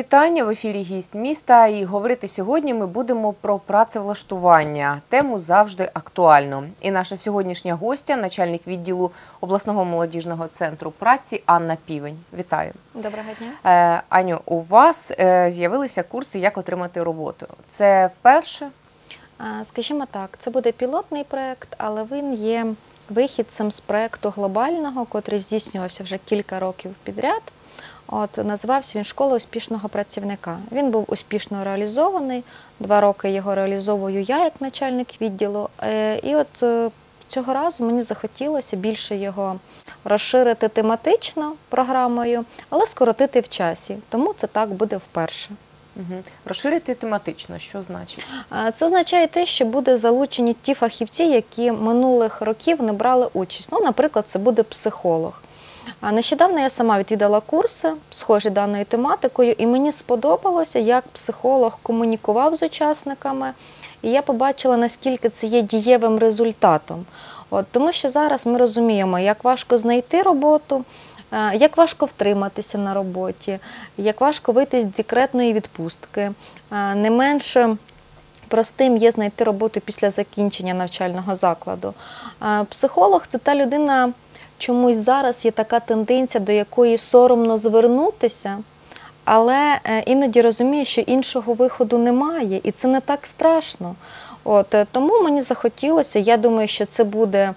вітання в ефірі гість міста. І говорити сьогодні ми будемо про працевлаштування. Тему завжди актуальну. І наша сьогоднішня гостя, начальник відділу обласного молодіжного центру праці Анна Півень. Вітаю. Доброго дня. Е, Аню, у вас е, з'явилися курси, як отримати роботу. Це вперше? Скажімо так, це буде пілотний проект, але він є вихідцем з проекту глобального, котрий здійснювався вже кілька років підряд. От називався він Школа успішного працівника. Він був успішно реалізований. Два роки його реалізовую я як начальник відділу. Е, І от е, цього разу мені захотілося більше його розширити тематично програмою, але скоротити в часі. Тому це так буде вперше. Угу. Розширити тематично, що значить? Це означає те, що буде залучені ті фахівці, які минулих років не брали участь. Ну, наприклад, це буде психолог. Нещодавно я сама відвідала курси, схожі даною тематикою, і мені сподобалося, як психолог комунікував з учасниками, і я побачила, наскільки це є дієвим результатом. От, тому що зараз ми розуміємо, як важко знайти роботу, е, як важко втриматися на роботі, як важко вийти з декретної відпустки. Е, Не менше простим є знайти роботу після закінчення навчального закладу. Е, Психолог це та людина, чомусь зараз є така тенденція, до якої соромно звернутися. Але е, іноді розуміє, що іншого виходу немає, і це не так страшно. От е, тому мені захотілося. Я думаю, що це буде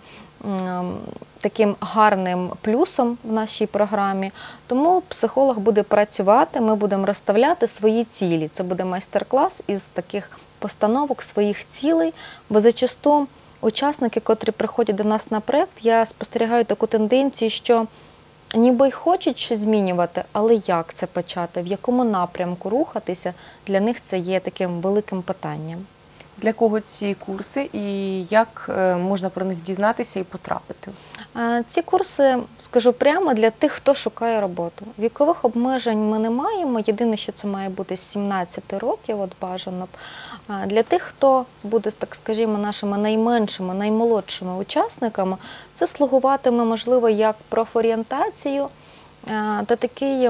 таким гарним плюсом в нашій програмі. Тому психолог буде працювати, ми будемо розставляти свої цілі. Це буде майстер-клас із таких постановок своїх цілей, бо зачасту учасники, котрі приходять до нас на проєкт, я спостерігаю таку тенденцію, що ніби й хочуть щось змінювати, але як це почати, в якому напрямку рухатися, для них це є таким великим питанням. Для кого ці курси і як е, можна про них дізнатися і потрапити? Е, Ці курси, скажу прямо, для тих, хто шукає роботу. Вікових обмежень ми не маємо. Єдине, що це має бути з 17 років, от бажано б. Е, Для тих, хто буде, так скажімо, нашими найменшими, наймолодшими учасниками, це слугуватиме, можливо, як профорієнтацію та такий.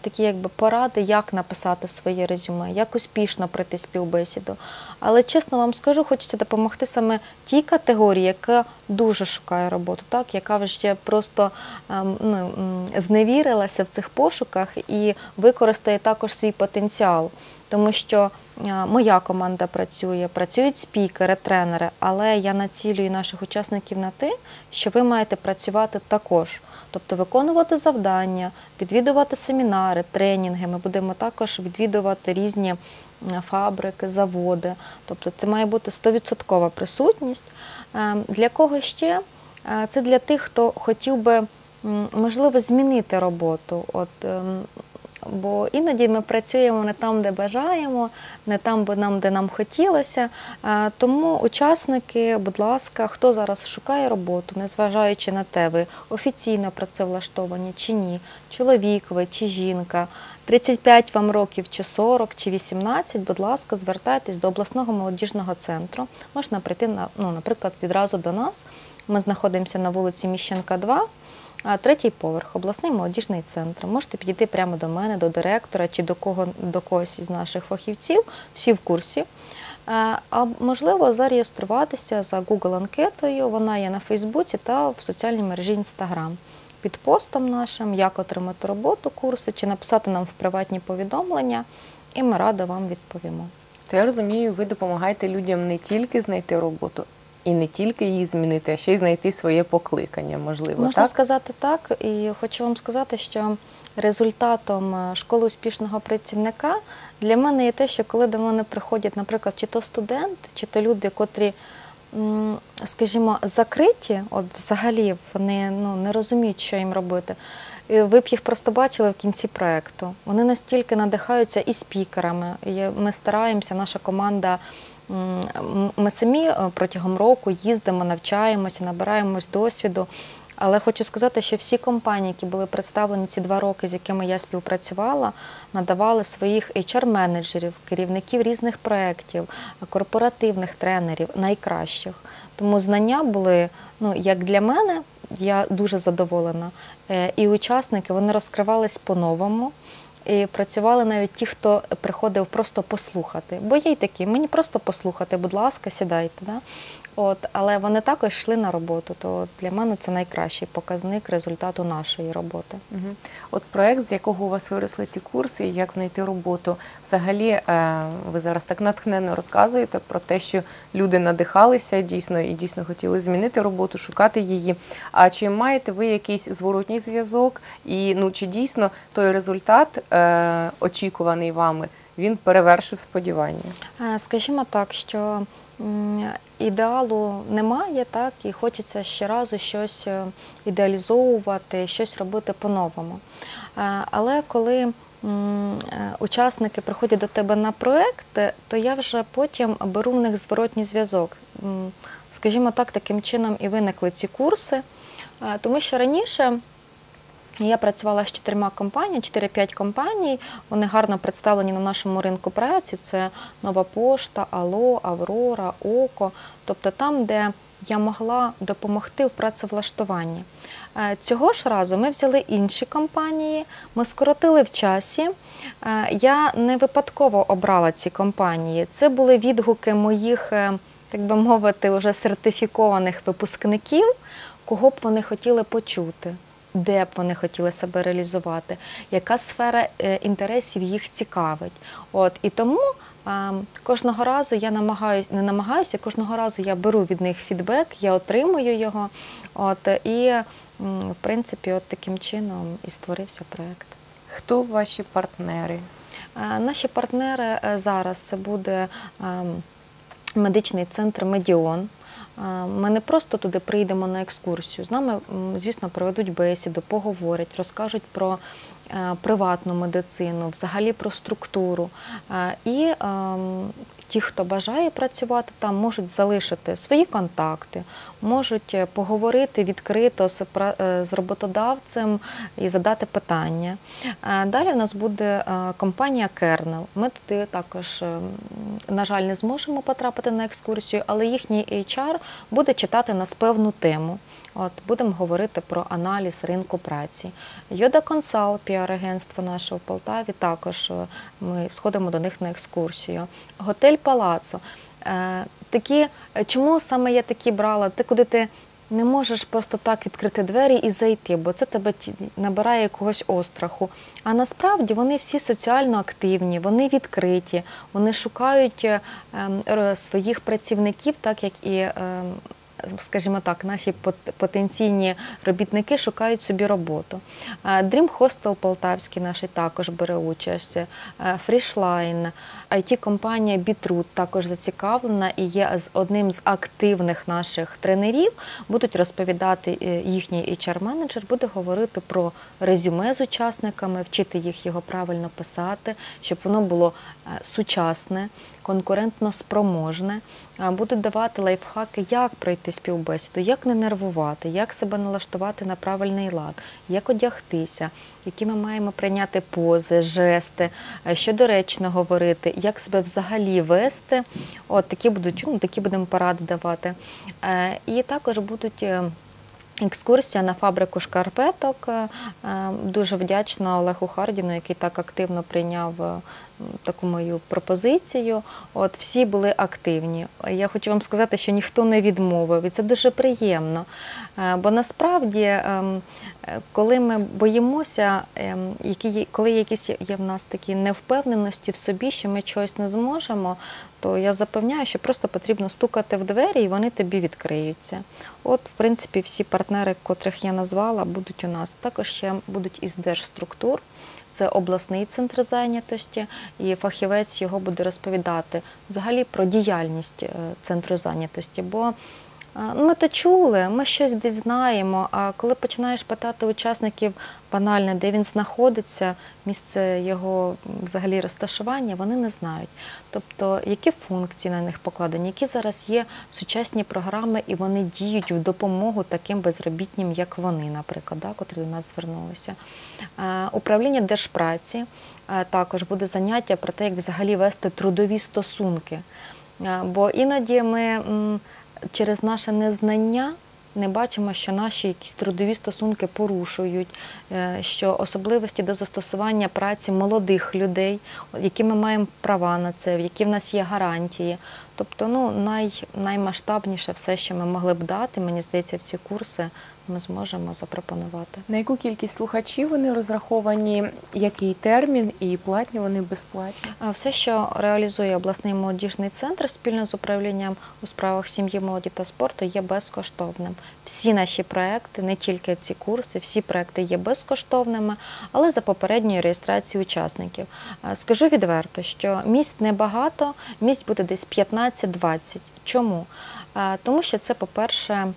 Такі якби поради, як написати своє резюме, як успішно пройти співбесіду. Але чесно вам скажу, хочеться допомогти саме тій категорії, яка дуже шукає роботу, так яка вже просто ем, ну, зневірилася в цих пошуках і використає також свій потенціал. Тому що моя команда працює, працюють спікери, тренери, але я націлюю наших учасників на те, що ви маєте працювати також, тобто виконувати завдання, відвідувати семінари, тренінги. Ми будемо також відвідувати різні е, фабрики, заводи. Тобто це має бути 100% присутність. Е, Для кого ще? Е, Це для тих, хто хотів би можливо змінити роботу. От ем, Бо іноді ми працюємо не там, де бажаємо, не там, де нам, де нам хотілося. Е, Тому учасники, будь ласка, хто зараз шукає роботу, незважаючи на те, ви офіційно працевлаштовані чи ні, чоловік ви чи жінка, 35 вам років, чи 40, чи 18, будь ласка, звертайтесь до обласного молодіжного центру. Можна прийти ну, наприклад, відразу до нас. Ми знаходимося на вулиці Міщенка, 2. Третій поверх, обласний молодіжний центр. Можете підійти прямо до мене, до директора чи до кого до когось із наших фахівців, всі в курсі. Е, А можливо зареєструватися за Google анкетою. Вона є на Фейсбуці та в соціальній мережі Instagram. Під постом нашим, як отримати роботу, курси, чи написати нам в приватні повідомлення, і ми радо вам відповімо. То я розумію, ви допомагаєте людям не тільки знайти роботу і не тільки її змінити, а ще й знайти своє покликання, можливо, Можна так? сказати так, і хочу вам сказати, що результатом е, школи успішного працівника для мене є те, що коли до мене приходять, наприклад, чи то студенти, чи то люди, котрі, скажімо, закриті, от взагалі вони ну, не розуміють, що їм робити. Ви б їх просто бачили в кінці проєкту. Вони настільки надихаються і спікерами. І ми стараємося, наша команда. Ми самі е, протягом року їздимо, навчаємося, набираємось досвіду. Але хочу сказати, що всі компанії, які були представлені ці два роки, з якими я співпрацювала, надавали своїх HR-менеджерів, керівників різних проєктів, корпоративних тренерів, найкращих. Тому знання були, ну як для мене, я дуже задоволена. Е, І учасники вони розкривались по-новому. І працювали навіть ті, хто приходив просто послухати. Бо є й такі, мені просто послухати, будь ласка, сідайте. Да? От, але вони також йшли на роботу. То для мене це найкращий показник результату нашої роботи. Мгм. От проект, з якого у вас виросли ці курси, як знайти роботу. Взагалі, е, ви зараз так натхненно розказуєте про те, що люди надихалися дійсно і дійсно хотіли змінити роботу, шукати її. А чи маєте ви якийсь зворотній зв'язок? І ну чи дійсно той результат, е, очікуваний вами, він перевершив сподівання? Е, Скажімо так, що ідеалу немає, так, і хочеться щоразу щось е, ідеалізовувати, щось робити по-новому. Е, Але коли е, учасники приходять до тебе на проект, е, то я вже потім беру в них зворотній зв'язок. Скажімо так, таким чином і виникли ці курси, тому що раніше. Я працювала з чотирма компаніями, 4-5 компаній. Вони гарно представлені на нашому ринку праці. Це Нова Пошта, Ало, Аврора, Око. Тобто там, де я могла допомогти в працевлаштуванні. Е, Цього ж разу ми взяли інші компанії, ми скоротили в часі. Е, Я не випадково обрала ці компанії. Це були відгуки моїх, е, так би мовити, вже сертифікованих випускників, кого б вони хотіли почути де б вони хотіли себе реалізувати, яка сфера е, інтересів їх цікавить. От і тому е, кожного разу я намагаюся, не намагаюся, кожного разу я беру від них фідбек, я отримую його. От і в принципі, от таким чином і створився проект. Хто ваші партнери? Е, Наші партнери е, зараз це буде ем, медичний центр Медіон. Ми не просто туди прийдемо на екскурсію. З нами, звісно, проведуть бесіду, поговорять, розкажуть про е, приватну медицину, взагалі про структуру. І ем, ті, хто бажає працювати там, можуть залишити свої контакти, можуть е, поговорити відкрито е, з роботодавцем і задати питання. Е, Далі в нас буде компанія Кернел. Ми туди також, е, на жаль, не зможемо потрапити на екскурсію, але їхній HR буде читати нас певну тему. От будемо говорити про аналіз ринку праці. Йода Консал, піар-агентство наше в Полтаві, також е, ми сходимо до них на екскурсію. Готель Палацо. Е, Такі, е, чому саме я такі брала? Ти куди ти не можеш просто так відкрити двері і зайти, бо це тебе набирає якогось остраху. А насправді вони всі соціально активні, вони відкриті, вони шукають ем, своїх працівників, так як і. Скажімо так, наші потенційні робітники шукають собі роботу. Dream Hostel Полтавський наш також бере участь, е, Freshline, IT-компанія Bitrut також зацікавлена і є з одним з активних наших тренерів. Будуть розповідати е, їхній HR-менеджер, буде говорити про резюме з учасниками, вчити їх його правильно писати, щоб воно було е, сучасне, конкурентно спроможне. Будуть давати лайфхаки, як пройти співбесіду, як не нервувати, як себе налаштувати на правильний лад, як одягтися, які ми маємо прийняти пози, жести, е, що доречно говорити, як себе взагалі вести. От такі будуть, ну, такі будемо поради давати. Е, І також будуть. е, Екскурсія на фабрику шкарпеток. Дуже вдячна Олегу Хардіну, який так активно прийняв таку мою пропозицію. От всі були активні. Я хочу вам сказати, що ніхто не відмовив, і це дуже приємно. Е, Бо насправді, ем, коли ми боїмося, ем, які коли якісь є в нас такі невпевненості в собі, що ми чогось не зможемо, то я запевняю, що просто потрібно стукати в двері, і вони тобі відкриються. От, в принципі, всі партнери, котрих я назвала, будуть у нас. Також ще будуть із держструктур. Це обласний центр зайнятості, і фахівець його буде розповідати взагалі про діяльність е, центру зайнятості. Бо ми то чули, ми щось десь знаємо. А коли починаєш питати учасників банально, де він знаходиться, місце його взагалі розташування, вони не знають. Тобто, які функції на них покладені, які зараз є сучасні програми, і вони діють в допомогу таким безробітнім, як вони, наприклад, да, котрі до нас звернулися. Е, Управління держпраці е, також буде заняття про те, як взагалі вести трудові стосунки. Е, Бо іноді ми через наше незнання не бачимо, що наші якісь трудові стосунки порушують, е, що особливості до застосування праці молодих людей, які ми маємо права на це, які в нас є гарантії. Тобто, ну най, наймасштабніше все, що ми могли б дати, мені здається, в ці курси ми зможемо запропонувати. На яку кількість слухачів вони розраховані, який термін і платні вони безплатні? А Все, що реалізує обласний молодіжний центр спільно з управлінням у справах сім'ї, молоді та спорту, є безкоштовним. Всі наші проекти, не тільки ці курси, всі проекти є безкоштовними, але за попередньою реєстрацією учасників. Скажу відверто, що місць небагато, місць буде десь 15-20. Чому? Тому що це, по-перше, е,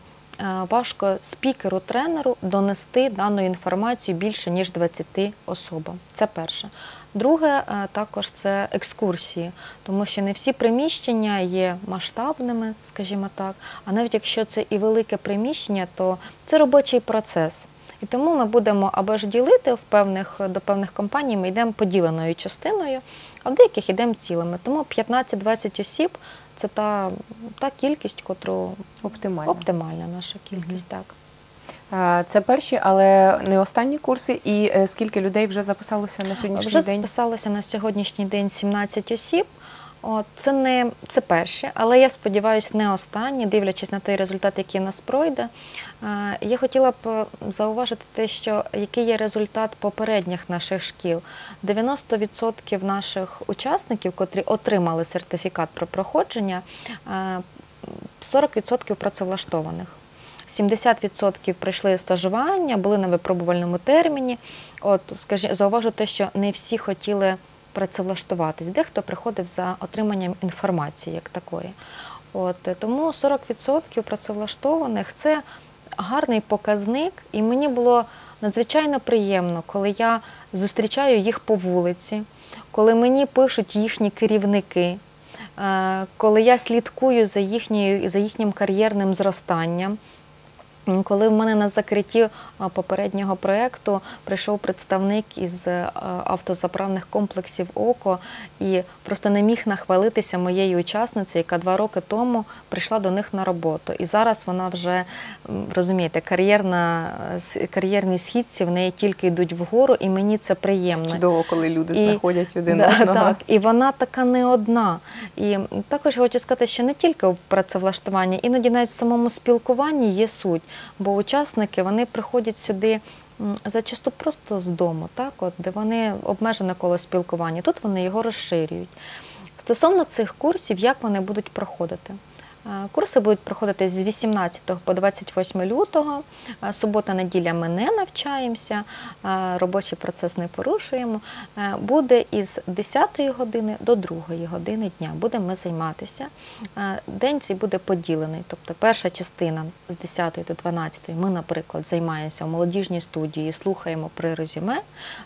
важко спікеру, тренеру донести дану інформацію більше ніж 20 особам. Це перше. Друге, е, також це екскурсії, тому що не всі приміщення є масштабними, скажімо так. А навіть якщо це і велике приміщення, то це робочий процес. І тому ми будемо або ж ділити в певних до певних компаній, ми йдемо поділеною частиною, а в деяких йдемо цілими. Тому 15-20 осіб це та, та кількість, котру Оптимально. оптимальна наша кількість. Так. Це перші, але не останні курси. І е, скільки людей вже записалося на сьогоднішній Вже день? записалося на сьогоднішній день 17 осіб. От, це не це перші, але я сподіваюся, не останні, дивлячись на той результат, який у нас пройде. Е, Я хотіла б е, зауважити те, що який є результат попередніх наших шкіл. 90% наших учасників, котрі отримали сертифікат про проходження, е, 40% працевлаштованих. 70% пройшли стажування, були на випробувальному терміні. От, скажі, зауважу те, що не всі хотіли працевлаштуватись. Дехто приходив за отриманням інформації як такої. От, тому 40% працевлаштованих це гарний показник, і мені було надзвичайно приємно, коли я зустрічаю їх по вулиці, коли мені пишуть їхні керівники, е, коли я слідкую за, їхньою, за їхнім кар'єрним зростанням. Коли в мене на закритті попереднього проєкту прийшов представник із е, автозаправних комплексів ОКО і просто не міг нахвалитися моєю учасницею, яка два роки тому прийшла до них на роботу. І зараз вона вже розумієте, кар'єрна е, кар'єрні східці в неї тільки йдуть вгору, і мені це приємно. Чудово, коли люди І- знаходять один Да, одного. Так, і вона така не одна. І також хочу сказати, що не тільки в працевлаштуванні, іноді навіть в самому спілкуванні є суть, бо учасники вони приходять сюди. Зачасту просто з дому, так, от, де вони обмежене коло спілкування. Тут вони його розширюють. Стосовно цих курсів, як вони будуть проходити? Е, Курси будуть проходити з 18 по 28 лютого. Е, Субота, неділя ми не навчаємося, е, робочий процес не порушуємо. Буде із 10 години до 2 години дня. Будемо ми займатися. День цей буде поділений. Тобто перша частина з 10 до 12 ми, наприклад, займаємося в молодіжній студії, слухаємо при резюме.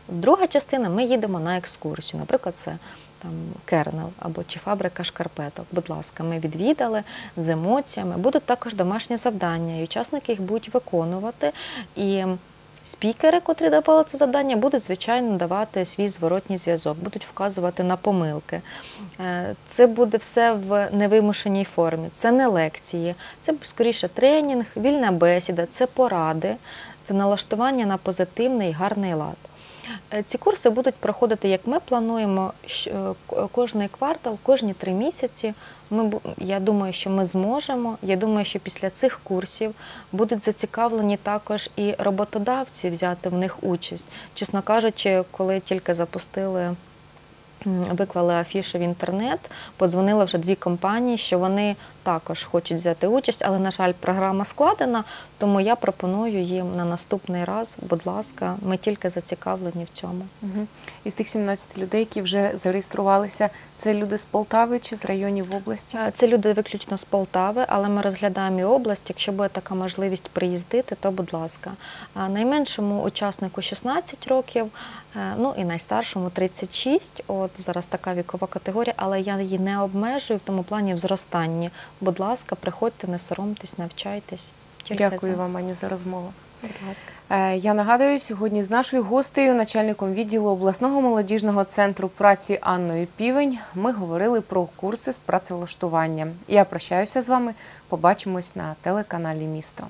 Друга частина ми їдемо на екскурсію. Наприклад, це там кернел або чи фабрика шкарпеток. Будь ласка, ми відвідали з емоціями. Будуть також домашні завдання, і учасники їх будуть виконувати. І спікери, котрі давали це завдання, будуть звичайно давати свій зворотній зв'язок, будуть вказувати на помилки. Е, Це буде все в невимушеній формі. Це не лекції, це скоріше тренінг, вільна бесіда, це поради, це налаштування на позитивний гарний лад. Е, Ці курси будуть проходити, як ми плануємо, е, к- кожний квартал, кожні три місяці. Ми, я думаю, що ми зможемо. Я думаю, що після цих курсів будуть зацікавлені також і роботодавці взяти в них участь. Чесно кажучи, коли тільки запустили. Виклали афішу в інтернет, подзвонили вже дві компанії, що вони також хочуть взяти участь, але, на жаль, програма складена, тому я пропоную їм на наступний раз, будь ласка, ми тільки зацікавлені в цьому. Мгм. Із тих 17 людей, які вже зареєструвалися, це люди з Полтави чи з районів області? Е, Це люди виключно з Полтави, але ми розглядаємо і область. Якщо буде така можливість приїздити, то будь ласка. Найменшому учаснику 16 років, е, ну і найстаршому 36. От зараз така вікова категорія, але я її не обмежую в тому плані в зростанні. Будь ласка, приходьте, не соромтесь, навчайтесь. Тільки Дякую за. вам, Ані, за розмову. Будь ласка. Е, Я нагадую, сьогодні з нашою гостею, начальником відділу обласного молодіжного центру праці Анною Півень, ми говорили про курси з працевлаштування. Я прощаюся з вами. Побачимось на телеканалі Місто.